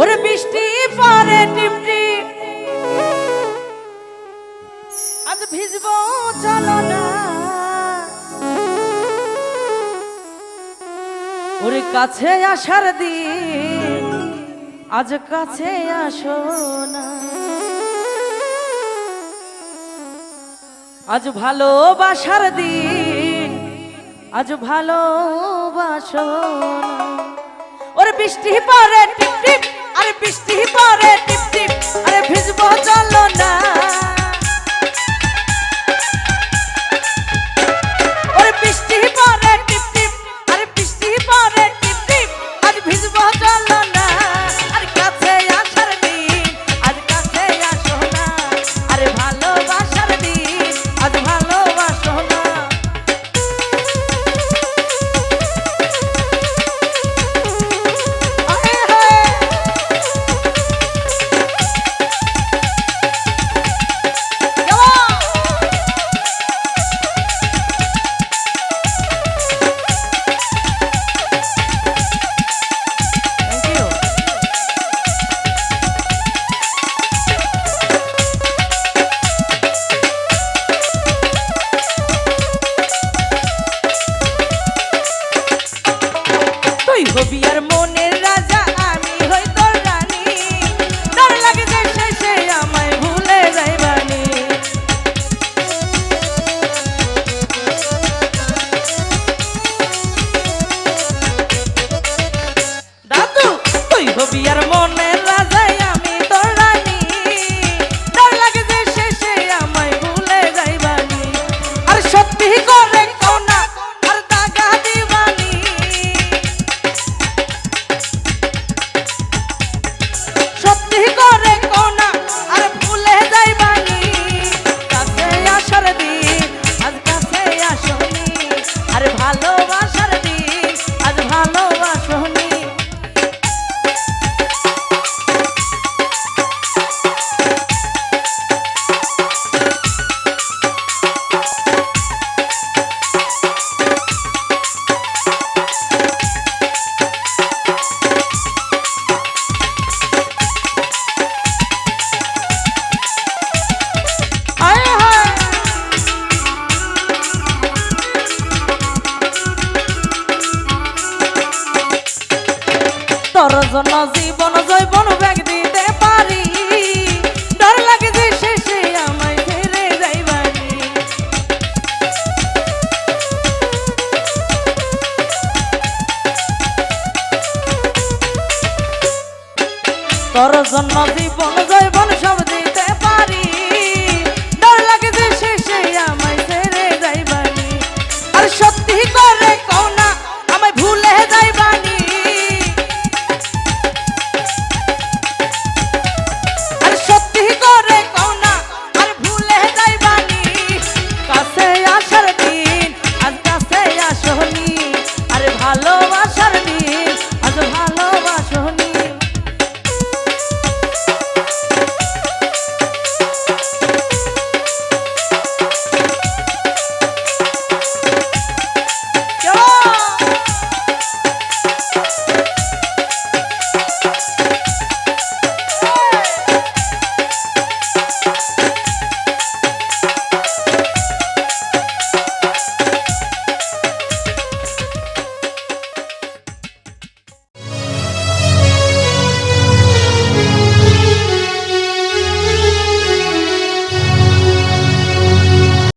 ওরে বৃষ্টি পরে টিপটি। আজ ভিজব চলো না। ওরে কাছে আসার দিন, আজ কাছে আসো না। আজ ভালোবাসার দিন, আজ ভালোবাসো না। ওর বৃষ্টি পরে টিপ টিপ বৃষ্টি পরে টিপ টিপ আরে ভিজবো চলো জন্য জীবন জৈবন ব্যাগ দিতে পারি। ডর লাগে যে শেষে আমায় ফেরে যাই বাড়ি। তোর জন্য জীবন জৈবন সব সহনী